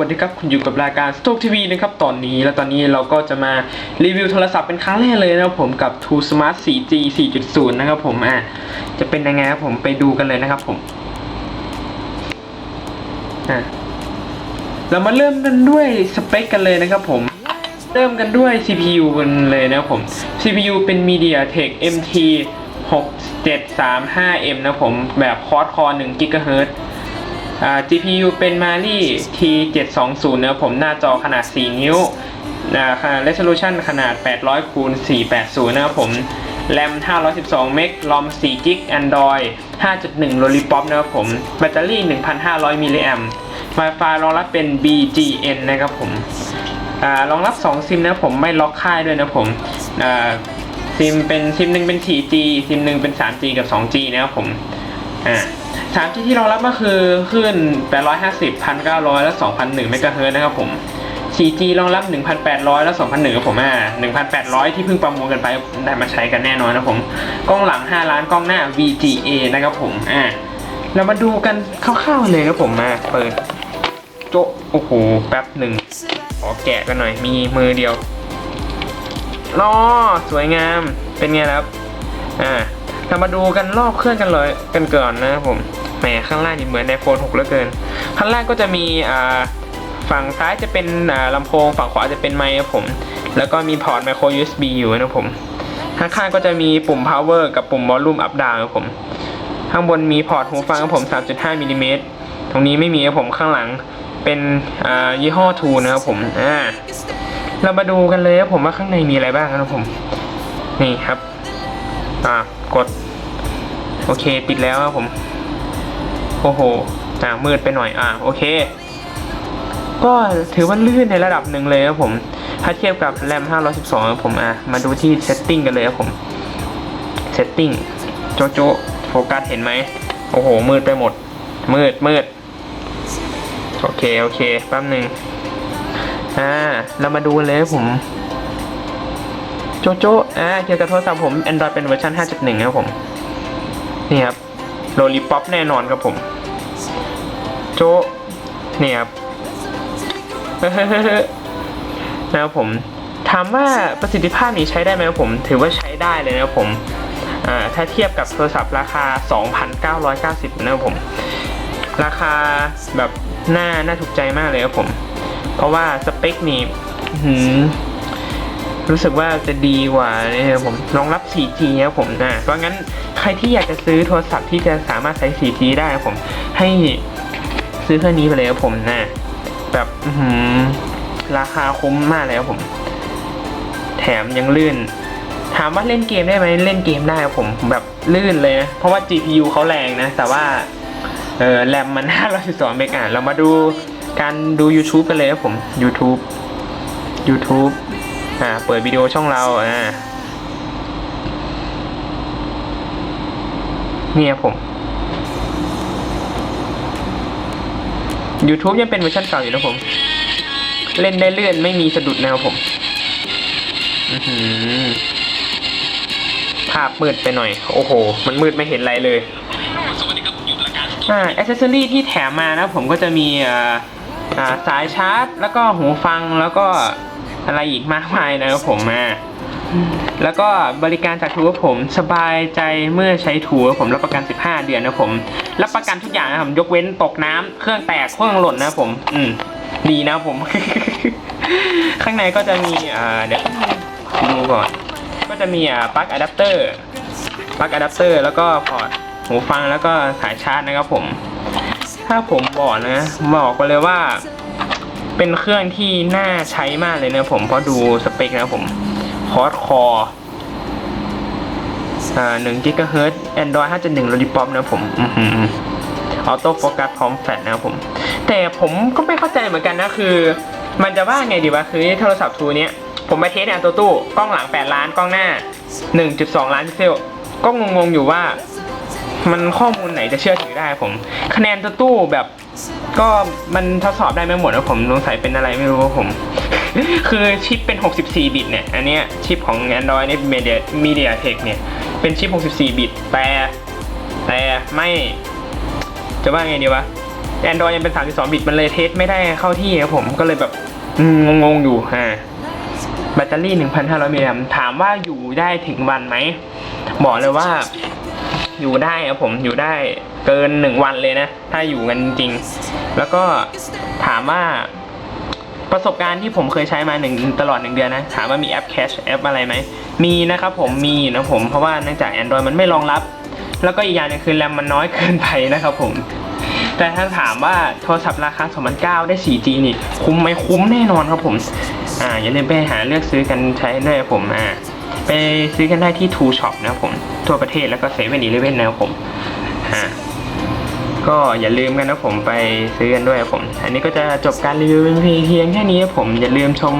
สวัสดีครับคุณอยู่กับรายการ s t o k TV นะครับตอนนี้แล้วตอนนี้เราก็จะมารีวิวโทรศัพท์เป็นครั้งแรกเลยนะครับผมกับ True Smart 4G 4.0 นะครับผมอะจะเป็นยังไงครับผมไปดูกันเลยนะครับผมอะเรามาเริ่มกันด้วยสเปคกันเลยนะครับผม เริ่มกันด้วย CPU กันเลยนะครับผม CPU เป็น MediaTek MT 6735M นะครับผมแบบคอร์ Core 1 GHz GPU เป็น Mali T720 นะผมหน้าจอขนาด 4 นิ้วอ่าขนาด resolution ขนาด 800คูณ480 นะครับผม RAM 512 เมก ROM 4 g b Android 5.1 Lollipop นะครับผม แบตเตอรี่ 1,500 มิลลิแอม Wi-Fi รองรับเป็น BGN นะครับผมอารองรับ 2 ซิมนะผมไม่ล็อกค่ายด้วยนะผมอ่าซิมเป็นซิมหนึ่งเป็น 4G ซิมหนึ่งเป็น 3G กับ 2G นะครับผมอ่า 3G ที่รองรับก็คือคลื่น850 1,900 และ 2,001เมกะเฮิร์นะครับผม 4G รองรับ 1,800 และ2,001ครับผมอ่า1,800 ที่เพิ่งประมูลกันไปได้มาใช้กันแน่นอนนะผม กล้องหลัง 5 ล้านกล้องหน้า VGA นะครับผมอ่าเรามาดูกันคร่าวๆเลยครับผมมาเปิดโจะโอ้โหแป๊บหนึ่งขอแกะกันหน่อยมีมือเดียวล้อสวยงามเป็นไงครับ อ่าเรามาดูกันรอบเครื่องกันเลยกันก่อนนะครับผม แหมข้างล่างนี่เหมือนในโฟน6เหลือเกิน ข้างล่างก็จะมีฝั่งซ้ายจะเป็นอ่าลำโพง ฝั่งขวาจะเป็นไมค์ครับผม แล้วก็มีพอร์ตไมโคร USB อยู่นะครับผมข้างๆก็จะมีปุ่ม power กับปุ่ม volume up down ครับผม ข้างบนมีพอร์ตหูฟังครับผม 3.5มิลลิเมตรตรงนี้ไม่มีครับผมข้างหลังเป็นยี่ห้อ True นะครับผมอ่าเรามาดูกันเลยครับผมว่าข้างในมีอะไรบ้างนะครับผม นี่ครับ อ่ากด โอเค ติดแล้วครับผม โอ้โหอ่ามืดไปหน่อยอ่าโอเค ก็ถือว่าลื่นในระดับหนึ่งเลยครับผม ถ้าเทียบกับแรม512ครับผมอะมาดูที่ setting กันเลยครับผม setting โจโจโฟกัสเห็นไหมโอ้โห มืดไปหมด มืดมืดโอเค โอเคแป๊บหนึ่งอ่า เรามาดูเลยครับผม โจโจอ่า เกี่ยวกับโทรศัพท์ผม Android เป็นเวอร์ชัน5.1 ครับผม นี่ครับ โลลิป o p แน่นอนครับผม โจเนี่ยครับนะครับผมถามว่าประสิทธิภาพนี้ใช้ได้ไหมครับผม ถือว่าใช้ได้เลยนะครับผมถ้าเทียบกับโทรศัพท์ราคา 2,990 นะครับผม ราคาแบบน่าน่าถูกใจมากเลยครับผม เพราะว่าสเปคนี้รู้สึกว่าจะดีกว่านะครับผมรองรับ 4G ครับผมนะเพราะงั้น ใครที่อยากจะซื้อโทรศัพท์ที่จะสามารถใช้ 4G ได้ผมให้ซื้อเครื่องนี้ไปเลยครับผมนะแบบราคาคุ้มมากเลยครับผม แถมยังลื่น ถามว่าเล่นเกมได้ไหมเล่นเกมได้ครับผมแบบลื่นเลยนะเพราะว่า GPU เขาแรงนะ แต่ว่าเออแรมมัน512เมกะเรามาดูการดู YouTube กันเลยครับผม YouTube YouTube อ่าเปิดวิดีโอช่องเราอ่า นี่ครับผม YouTube ยังเป็นเวอร์ชันเก่าอยู่นะผม เล่นได้เลื่อนไม่มีสะดุดนะครับผมภาพมืดไปหน่อย โอ้โห มันมืดไม่เห็นอะไรเลยอ่าอ c เซสซอรี่ที่แถมมานะผมก็จะมีอ่าสายชาร์จ แล้วก็หูฟังแล้วก็อะไรอีกมากมายนะครับผมมา แล้วก็บริการจากทูครับผมสบายใจเมื่อใช้ทูครับผมรับประกัน 15 เดือนนะผมรับประกันทุกอย่างนะครับยกเว้นตกน้ำเครื่องแตกเครื่องหล่นนะผม อืมดีนะผม ข้างในก็จะมีอ่าเดี๋ยวดูก่อน ก็จะมีอ่าปลั๊กอะแดปเตอร์ปลั๊กอะแดปเตอร์แล้วก็พอร์ตหูฟังแล้วก็สายชาร์จนะครับผม ถ้าผมบอกนะบอกไปเลยว่า เป็นเครื่องที่น่าใช้มากเลยนะผมเพราะดูสเปคนะผม คอร์คอร์หนึ่งกิกะเฮิรตซ์แอนดรอยห้าจุดหนึ่งโลลิปอปนะผมออโต้โฟกัสพร้อมแฟลชนะครับผม แต่ผมก็ไม่เข้าใจเหมือนกันนะคือ มันจะว่าไงดีวะคือโทรศัพท์ทูเนี้ยผมไปเทสเนี่ยตัวตู้กล้องหลัง 8 ล้านกล้องหน้า 1.2 ล้านพิกเซลก็งงๆอยู่ว่า มันข้อมูลไหนจะเชื่อถือได้ผม คะแนนตัวตู้แบบ ก็มันทดสอบได้ไม่หมดนะผมสงสัยเป็นอะไรไม่รู้ว่าผม คือชิปเป็น 64 บิตเนี่ย อันเนี้ยชิปของ Android นี่ Media MediaTek เนี่ย เป็นชิป 64 บิต แต่ แต่ไม่ จะว่าไงดีวะ Android ยังเป็น 32 บิต มันเลยเทสไม่ได้เข้าที่ครับผม ก็เลยแบบงงๆอยู่ฮะแบตเตอรี่ 1,500 มิลลิแอมป์ถามว่าอยู่ได้ถึงวันไหม บอกเลยว่าอยู่ได้ครับผมอยู่ได้เกินหนึ่งวันเลยนะ ถ้าอยู่กันจริง แล้วก็ถามว่า ประสบการณ์ที่ผมเคยใช้มาหนึ่งตลอดหนึ่งเดือนนะ ถามว่ามีแอปแคชแอปอะไรไหม มีนะครับผมมีนะผม เพราะว่าเนื่องจาก Android มันไม่รองรับ แล้วก็อีกอย่างหนึงคือแรมมันน้อยเกินไปนะครับผม แต่ถ้าถามว่าโทรศัพท์ราคา2009ได้ 4G นี่ คุ้มไหมคุ้มแน่นอนครับผม อ่าอย่าลืมไปหาเลือกซื้อกันใช้ด้วยผมอ่าไปซื้อกันได้ที่ True Shop นะครับผม ทั่วประเทศแล้วก็เซเว่นอีเลฟเว่นนะครับผมอ่า ก็อย่าลืมกันนะผมไปซื้อกันด้วยผม อันนี้ก็จะจบการรีวิวเป็นเพียงแค่นี้ผมอย่าลืมชม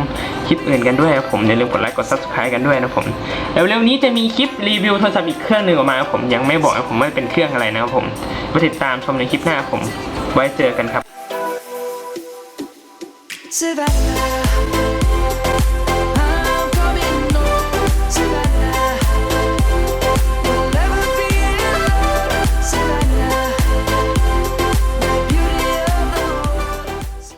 คลิปอื่นกันด้วยผมอย่าลืมกดไลค์กด subscribe กันด้วยนะผมแล้วเร็วนี้จะมีคลิปรีวิวโทรศัพท์อีกเครื่องหนึ่งออกมาผมยังไม่บอกนะผมว่าเป็นเครื่องอะไรนะครับผมไปติดตามชมในคลิปหน้าผมไว้เจอกันครับ Savannah